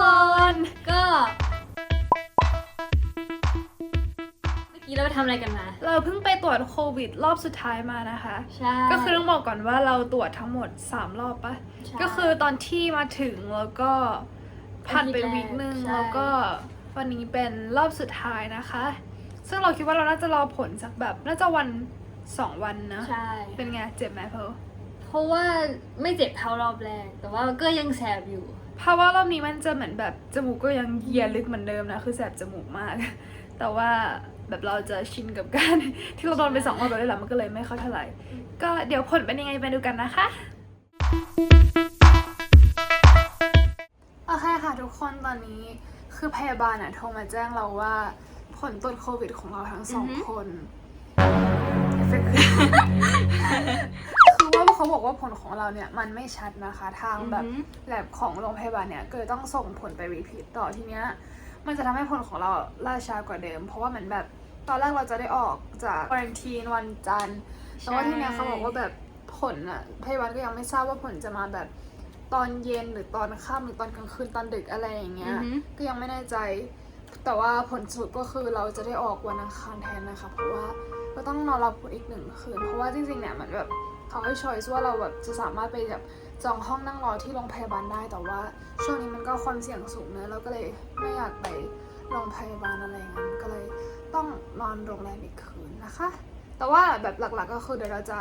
คนก็เมื่อกี้เราไปทำอะไรกันมา เราเพิ่งไปตรวจโควิดรอบสุดท้ายมานะคะ ใช่ ก็คือต้องบอกก่อนว่าเราตรวจทั้งหมด 3 รอบปะใช่ก็คือตอนที่มาถึงแล้วก็ผ่านไปวิวีคนึงแล้วก็วันนี้เป็นรอบสุดท้ายนะคะ ซึ่งเราคิดว่าเราน่าจะรอผลสักแบบน่าจะวันสองวันนะ ใช่ เป็นไงเจ็บไหมเพลเพราะว่าไม่เจ็บเท่ารอบแรก แต่ว่าก็ยังแสบอยู่ เพราะว่ารอบนี้มันจะเหมือนแบบจมูกก็ยังเหยียดลึกเหมือนเดิมนะคือแสบจมูกมาก แต่ว่าแบบเราจะชินกับการ ที่เราโดนไปสองรอบแล้วแหละมันก็เลยไม่เข้าเท่าไหร่ ก็เดี๋ยวผลเป็นยังไงไปดูกันนะคะโอเคค่ะทุกคนตอนนี้คือพยาบาลอะโทรมาแจ้งเราว่าผลตรวจโควิดของเราทั้งสองอือฮึคน เอฟเฟกต์คือว่าเขาบอกว่าผลของเราเนี่ยมันไม่ชัดนะคะ ทางแบบอือฮึแลบของโรงพยาบาลเนี่ยก็เลยต้องส่งผลไปรีพีทต่อทีเนี้ยมันจะทำให้ผลของเราล่าช้ากว่าเดิม เพราะว่าเหมือนแบบตอนแรกเราจะได้ออกจากควอรันทีนวันจันทร์แต่ว่าทีเนี้ยเขาบอกว่าแบบผลอะพยาบาลก็ยังไม่ทราบว่าผลจะมาแบบตอนเย็นหรือตอนค่ำหรือตอนกลางคืนตอนดึกอะไรอย่างเงี้ยอือฮึก็ยังไม่แน่ใจ แต่ว่าผลสรุปก็คือเราจะได้ออกวันอังคารแทนนะคะ เพราะว่าเราต้องนอนรอผลอีกหนึ่งคืน เพราะว่าจริงๆเนี่ยเหมือนแบบ เขาให้ช้อยส์ว่าเราแบบจะสามารถไปแบบจองห้องนั่งรอที่โรงพยาบาลได้แต่ว่า ช่วงนี้มันก็ความเสี่ยงสูงเนอะเราก็เลยไม่อยากไปโรงพยาบาลอะไรอย่างนั้นก็เลยต้องนอนโรงแรมอีกคืนนะคะ แต่ว่าแบบหลักๆก็คือเดี๋ยวเราจะ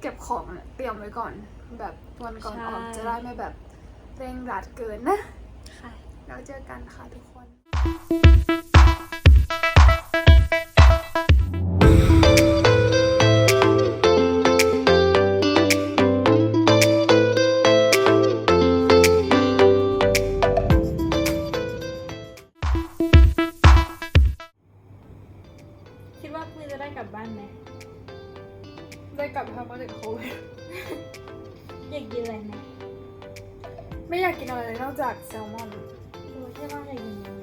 เก็บของเนี่ยเตรียมไว้ก่อน แบบวันก่อนออกใช่จะได้ไม่แบบเร่งรัดเกินนะ ค่ะแล้วเจอกันค่ะทุกคน บบ้านไหมได้กลับไปทำโปรเจกต์โควิดอยากกินอะไรไหมไม่อยากกินอะไรเลยนอกจากแซลมอนรู้แค่ว่าอยากกินอะไร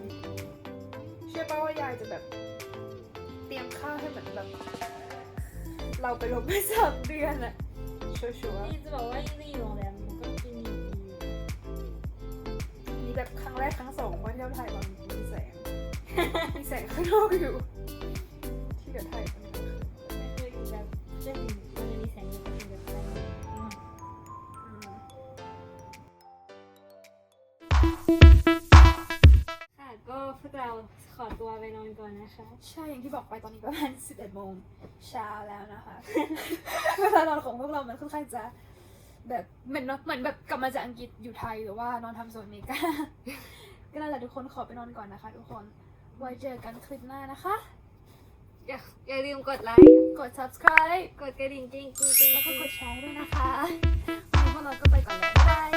เชื่อป่าว่ายายจะแบบ เตรียมข้าวให้เหมือนแบบ เราไปลบมาสามเดือนอะชัวร์นี่จะบอกว่ายิ่งอยู่โรงแรมมันก็กินดีๆนี่แบบครั้งแรกครั้งสองว่าเที่ยวไทยตอนมีแสงมีแสงข้างนอกอยู่ ขอตัวไปนอนก่อนนะคะ ใช่ อย่างที่บอกไปตอนนี้ประมาณ 11โมงเช้าแล้วนะคะ เวลานอนของพวกเรา มันค่อนข้างจะ แบบเหมือนเนอะเหมือนแบบกลับมาจากอังกฤษอยู่ไทยหรือว่านอนทำโซนอเมริกา ก็นั่นแหละทุกคนขอไปนอนก่อนนะคะ ทุกคน ไว้เจอกันคลิปหน้านะคะ อย่าอย่าลืมกดไลค์ กด subscribe กดกระดิ่งจริงจริงจริงแล้วก็กดแชร์ด้วยนะคะวันนี้พวกเราก็ไปก่อนแล้วบ๊ายบาย